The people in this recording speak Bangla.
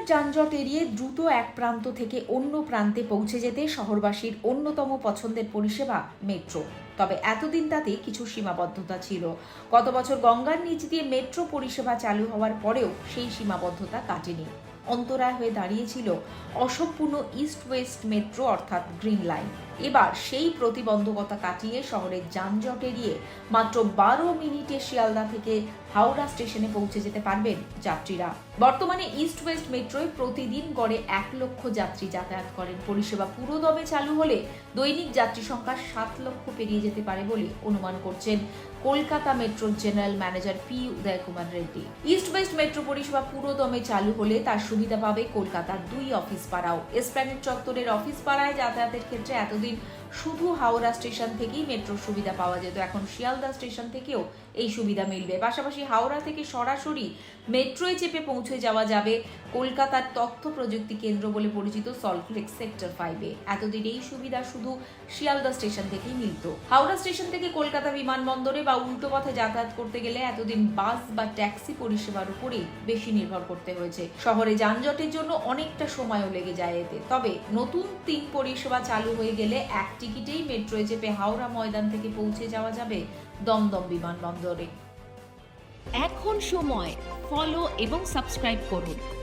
কলকাতার যানজট এড়িয়ে দ্রুত এক প্রান্ত থেকে অন্য প্রান্তে পৌঁছে যেতে শহরবাসীর অন্যতম পছন্দের পরিষেবা মেট্রো। তবে এতদিন তাতে কিছু সীমাবদ্ধতা ছিল। গত বছর গঙ্গার নিচ দিয়ে মেট্রো পরিষেবা চালু হওয়ার পরেও সেই সীমাবদ্ধতা কাটেনি। অন্তরায় হয়ে দাঁড়িয়েছিল অসম্পূর্ণ ইস্ট ওয়েস্ট মেট্রো অর্থাৎ গ্রিন লাইন এবার সেই প্রতিবন্ধকতা কাটিয়ে শহরের যানজট এড়িয়ে মাত্র বারো মিনিটে শিয়ালদা থেকে হাওড়া স্টেশনে পৌঁছে যেতে পারবেন যাত্রীরা। বর্তমানে ইস্ট ওয়েস্ট মেট্রোয় প্রতিদিন গড়ে এক লক্ষ যাত্রী যাতায়াত করেন। পরিষেবা পুরোদমে চালু হলে দৈনিক যাত্রী সংখ্যা সাত লক্ষ পেরিয়ে যেতে পারে বলে অনুমান করছেন কলকাতা মেট্রোর general manager P Uday Kumar Reddy. East West Metro পরিষেবা পুরোদমে চালু হলে তার সুবিধা পাবে কলকাতার দুই অফিস পাড়াও। এসপ্ল্যানেড চত্বরের অফিস পাড়ায় যাতায়াতের ক্ষেত্রে এতদিন শুধু হাওড়া স্টেশন থেকেই মেট্রোর সুবিধা পাওয়া যেত। এখন শিয়ালদা স্টেশন থেকেও এই সুবিধা মিলবে। পাশাপাশি হাওড়া থেকে সরাসরি মেট্রোয় চেপে পৌঁছে যাওয়া যাবে কলকাতার তথ্য প্রযুক্তি কেন্দ্র বলে পরিচিত সল্টলেক সেক্টর ফাইভে এতদিন এই সুবিধা শুধু শিয়ালদা স্টেশন থেকেই মিলত। হাওড়া স্টেশন থেকে কলকাতা বিমানবন্দরে বা উল্টো পথে যাতায়াত করতে গেলে এতদিন বাস বা ট্যাক্সি পরিষেবার উপরেই বেশি নির্ভর করতে হয়েছে। শহরে যানজটের জন্য অনেকটা সময়ও লেগে যায় এতে। তবে নতুন তিন পরিষেবা চালু হয়ে গেলে এক টিকিটেই মেট্রোয় চেপে হাওড়া ময়দান থেকে পৌঁছে যাওয়া যাবে দমদম বিমানবন্দরে। এখন সময়। ফলো এবং সাবস্ক্রাইব করুন।